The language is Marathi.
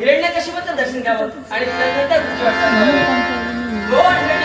हिरण्यकशिपूचं दर्शन घ्यावं आणि त्यानंतर आणि